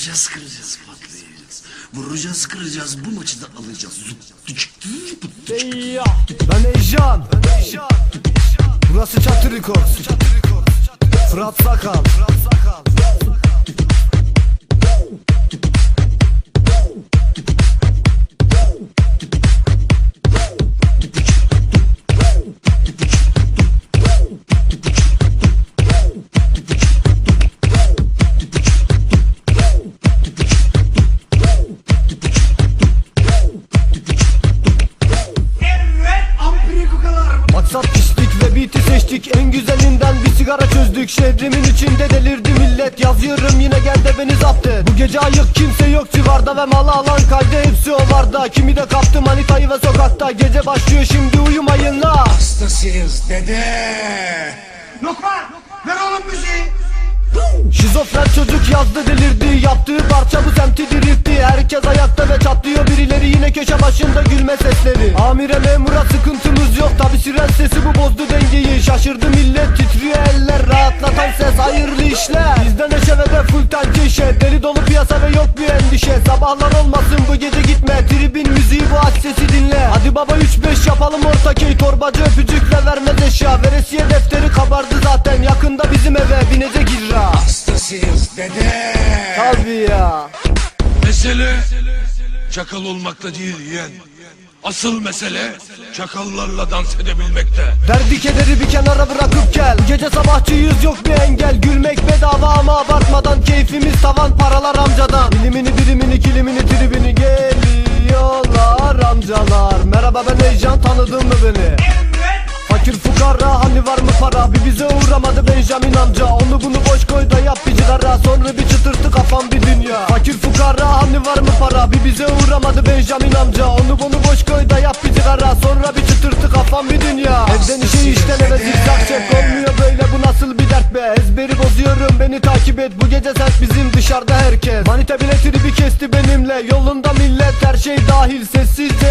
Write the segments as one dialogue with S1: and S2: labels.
S1: Vuracağız kıracağız patlayacağız. Vuracağız kıracağız bu maçı da alacağız.
S2: Eyya ben Ejjan. Burası Çatı Records. Fırat Sakal. Maksat pislik ve beat'i seçtik. En güzelinden bir sigara çözdük. Şehrimin içinde delirdi millet. Yazıyorum yine gel de beni zapt et. Bu gece ayık kimse yok civarda Ve malı alan kaydı. Hepsi o varda. Kimi de kaptı manitayı ve sokakta. Gece başlıyor şimdi uyumayın la.
S1: Hastasıyız dede. Lokman ver oğlum müziği.
S2: Şizofren çocuk yazdı delirdi. Yaptığı parça bu semti diriltti. Herkes ayakta ve çatlıyor. Birileri Yine köşe başında gülme sesleri. Amire memura sıkıntımız Piyasa ve yok bir endişe. Sabahlar olmasın bu gece gitme. Tribin müziği bu aç sesi dinle. Hadi baba 3-5 yapalım ortakey Torbacı öpücükle vermez eşya. Veresiye defteri kabardı zaten. Yakında bizim eve binecek icra.
S1: Hastasıyız dede.
S2: Tabii ya.
S3: Mesele çakal olmakta değil yeğen. Asıl mesele çakallarla dans edebilmekte.
S2: Derdi kederi bir kenara bırakıp gel. Gece sabahçıyız yok bir engel. Gülmek bedava ama abartmadan Keyfimiz Merhaba ben Ejcan tanıdın mı beni? Fakir fukara hani var mı para? Bir bize uğramadı Benjamin amca. Onu bunu boş koy da yap bir cigara. Sonra bir çıtırtı kafam bir dünya. Fakir fukara hani var mı para? Bir bize uğramadı Benjamin amca. Onu bunu boş koy da yap bir cigara. Sonra bir çıtırtı kafam bir dünya. Evden işe işten eve zikzak çek. Olmuyor böyle bu nasıl bir dert be? Ezberi bozuyorum beni takip et. Bu gece sen bizim dışarıda herkes. Manita biletini bir kesti benimle. Yolunda millet her şey dahil. Sessizce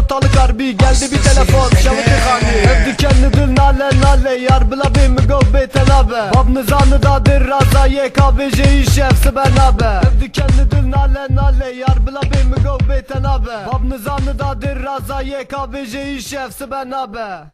S2: ortalık harbi Geldi bir telefon. Şavıtı hani Evdi kendi dil nale nale. Yar bila bim go beten abi. Bab nizanı da dir raza YKBC şefsi ben abi. Evdi kendi dil nale nale. Yar bila bim go beten abi. Bab nizanı da dir raza YKBC şefsi ben abi